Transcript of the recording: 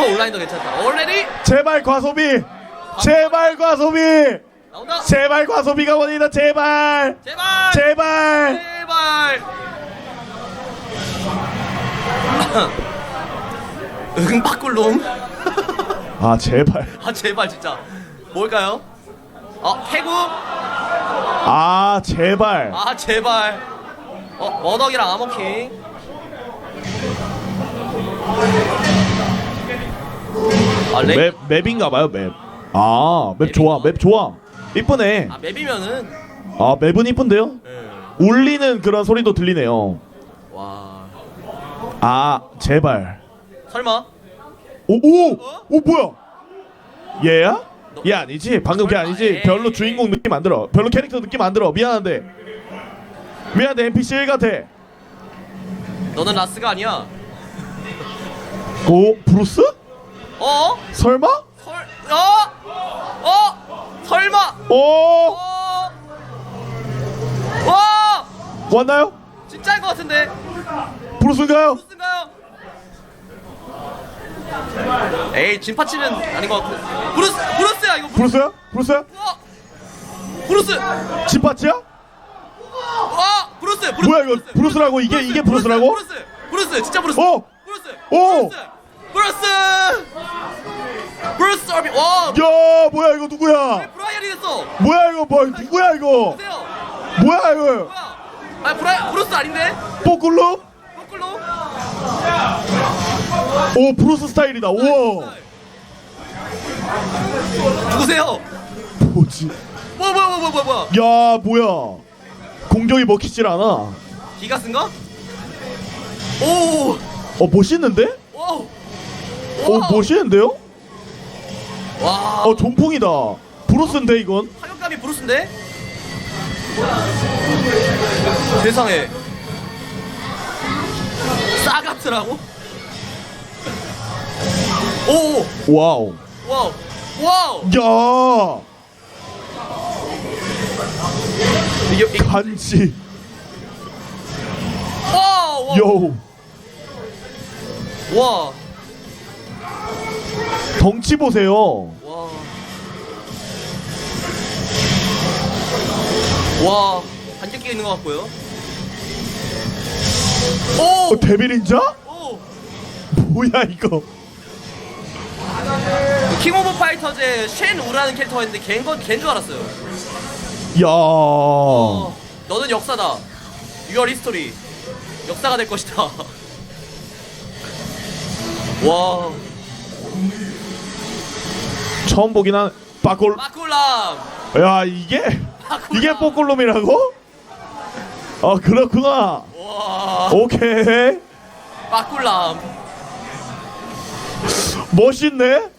슈퍼 온라인도 괜찮다. 얼레디 제발 과소비. 제발 과소비. 나온다. 제발 과소비가 원이다. 제발. 제발. 제발. 제발. 응박굴놈. 아 제발. 아 제발 진짜. 뭘까요? 어 태국. 아 제발. 아 제발. 어 머덕이랑 아머킹. 아 렉. 맵 맵인가봐요 맵. 아 맵 좋아 맵 좋아. 이쁘네. 아 맵이면은. 아 맵은 이쁜데요? 예. 울리는 그런 소리도 들리네요. 와. 아 제발. 설마? 오오 어? 오 뭐야? 얘야? 얘 아니지? 방금 걔 아니지? 별로 주인공 느낌 안 들어. 별로 캐릭터 느낌 안 들어. 미안한데. 미안한데 NPC 1 같아. 너는 라스가 아니야. 오 브루스? 어? 설마? 설? 어? 어? 설마? 오 어? 와! 왔나요? 진짜일 것 같은데. 브루스인가요? 브루스인가요? 에이 진파치는 아닌 것 같고. 브루스 브루스야 이거. 브루스. 브루스야? 브루스야? 어? 브루스. 지파치야? 와 브루스. 브루스. 뭐야 이거 브루스라고 이게 이게 브루스라고? 브루스. 브루스 진짜 브루스. 어? 브루스. 오! 브루스. 브루스. 브루스 어비. 와. 야 뭐야 이거 누구야? 브라이언이 됐어. 뭐야 이거 뭐 누구야 이거? 보세요. 뭐야 이거? 뭐야? 아 브라이 브루스 아닌데? 뽀글로? 거꾸로. 오 브루스 스타일이다. 우와. 누구세요? 뭐지? 뭐야 뭐야 뭐야 뭐야 뭐야? 야 뭐야? 공격이 먹히질 않아. 어 기가스인가? 오. 멋있는데? 오. 어 멋있는데요? 와. 어 존풍이다. 브루스인데 이건? 타격감이 브루스인데? 세상에. 싸가트라고? 오. 와우. 와우. 와우. 야 이게 이게 간지. 와우. 와. 요 와. 덩치 보세요. 와. 와. 반격기가 있는 것 같고요. 오. 어, 데빌인자? 오. 뭐야 이거? 킹 오브 파이터즈의 쉔 우라는 캐릭터가 있는데 걔인 건 걔인 줄 알았어요. 야. 어, 너는 역사다. 유얼 히스토리. 역사가 될 것이다. 와. 처음 보긴 한 빠골. 마쿨람. 야 이게. 이게 뽀골놈이라고? 아 그렇구나. 와. 오케이. 마쿨람. 멋있네.